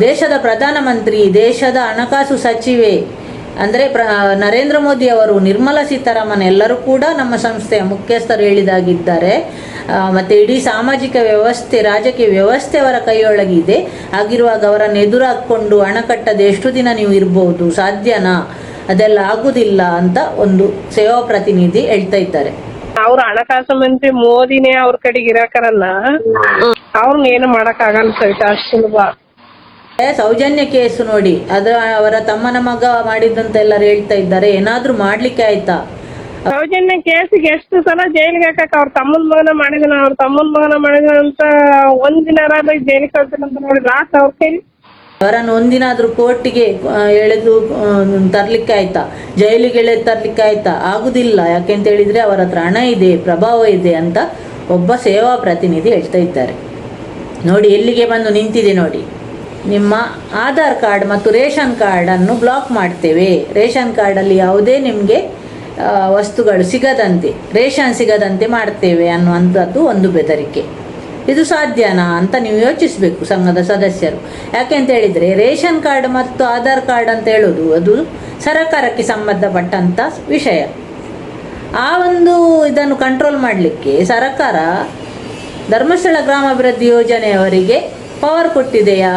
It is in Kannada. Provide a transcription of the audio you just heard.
ದೇಶದ ಪ್ರಧಾನಮಂತ್ರಿ ದೇಶದ ಹಣಕಾಸು ಸಚಿವೆ ಅಂದರೆ ಪ್ರ ನರೇಂದ್ರ ಮೋದಿ ಅವರು ನಿರ್ಮಲಾ ಸೀತಾರಾಮನ್ ಎಲ್ಲರೂ ಕೂಡ ನಮ್ಮ ಸಂಸ್ಥೆಯ ಮುಖ್ಯಸ್ಥರು ಹೇಳಿದಾಗಿದ್ದಾರೆ. ಆ, ಮತ್ತೆ ಇಡೀ ಸಾಮಾಜಿಕ ವ್ಯವಸ್ಥೆ ರಾಜಕೀಯ ವ್ಯವಸ್ಥೆ ಅವರ ಕೈಯೊಳಗಿದೆ ಆಗಿರುವಾಗ ಅವರನ್ನು ಎದುರಾಕೊಂಡು ಹಣ ಕಟ್ಟದೆ ಎಷ್ಟು ದಿನ ನೀವು ಇರ್ಬೋದು? ಸಾಧ್ಯನಾ? ಅದೆಲ್ಲ ಆಗುದಿಲ್ಲ ಅಂತ ಒಂದು ಸೇವಾ ಪ್ರತಿನಿಧಿ ಹೇಳ್ತಾ ಇದ್ದಾರೆ. ಅವ್ರ ಹಣಕಾಸು ಮಂತ್ರಿ ಮೋದಿನೇ ಅವ್ರ ಕಡೆಗೆ ಇರಕರಲ್ಲ ಅವ್ರನ್ನ ಏನು ಮಾಡಕ್ ಆಗಲ್ಲ ಸವಿತಾ ಅಷ್ಟ್ ಸುಲಭ. ಸೌಜನ್ಯ ಕೇಸು ನೋಡಿ. ಅದ್ರ ಅವರ ತಮ್ಮನ ಮಗ ಮಾಡಿದ್ದಂತ ಎಲ್ಲರೂ ಹೇಳ್ತಾ ಇದ್ದಾರೆ. ಏನಾದ್ರೂ ಮಾಡ್ಲಿಕ್ಕೆ ಆಯ್ತಾ? ಸೌಜನ್ಯ ಕೇಸಿಗೆ ಎಷ್ಟು ಸಲ ಜೈಲಿಗೆ ಹಾಕಕ್ ಅವ್ರ ತಮ್ಮನ ಮಗನ ಮಾಡಿದನ ಅವ್ರ ತಮ್ಮನ ಮಗನ ಮಾಡಿದನ ಅಂತ ಒಂದ್ ದಿನ ಜೈಲಿಗೆ ಕಳ್ಸಿಲ್ಲ ಅಂತ ನೋಡಿ. ಲಾಸ್ಟ್ ಅವ್ರ ಕೈ ಅವರನ್ನು ಒಂದಿನಾದ್ರೂ ಕೋರ್ಟಿಗೆ ಎಳೆದು ತರ್ಲಿಕ್ಕೆ ಆಯ್ತಾ? ಜೈಲಿಗೆ ಎಳೆದು ತರ್ಲಿಕ್ಕೆ ಆಯ್ತಾ? ಆಗುದಿಲ್ಲ. ಯಾಕೆಂತ ಹೇಳಿದ್ರೆ ಅವರ ಹತ್ರ ಹಣ ಇದೆ ಪ್ರಭಾವ ಇದೆ ಅಂತ ಒಬ್ಬ ಸೇವಾ ಪ್ರತಿನಿಧಿ ಹೇಳ್ತಾ ಇದ್ದಾರೆ. ನೋಡಿ ಎಲ್ಲಿಗೆ ಬಂದು ನಿಂತಿದೆ ನೋಡಿ. ನಿಮ್ಮ ಆಧಾರ್ ಕಾರ್ಡ್ ಮತ್ತು ರೇಷನ್ ಕಾರ್ಡನ್ನು ಬ್ಲಾಕ್ ಮಾಡ್ತೇವೆ. ರೇಷನ್ ಕಾರ್ಡಲ್ಲಿ ಯಾವುದೇ ನಿಮಗೆ ವಸ್ತುಗಳು ಸಿಗದಂತೆ, ರೇಷನ್ ಸಿಗದಂತೆ ಮಾಡ್ತೇವೆ ಅನ್ನುವಂಥದ್ದು ಒಂದು ಬೆದರಿಕೆ. ಇದು ಸಾಧ್ಯನಾ ಅಂತ ನೀವು ಯೋಚಿಸಬೇಕು ಸಂಘದ ಸದಸ್ಯರು. ಯಾಕೆ ಅಂತ ಹೇಳಿದರೆ, ರೇಷನ್ ಕಾರ್ಡ್ ಮತ್ತು ಆಧಾರ್ ಕಾರ್ಡ್ ಅಂತ ಹೇಳೋದು ಅದು ಸರಕಾರಕ್ಕೆ ಸಂಬಂಧಪಟ್ಟಂಥ ವಿಷಯ. ಆ ಒಂದು ಇದನ್ನು ಕಂಟ್ರೋಲ್ ಮಾಡಲಿಕ್ಕೆ ಸರ್ಕಾರ ಧರ್ಮಸ್ಥಳ ಗ್ರಾಮಾಭಿವೃದ್ಧಿ ಯೋಜನೆಯವರಿಗೆ ಪವರ್ ಕೊಟ್ಟಿದೆಯಾ?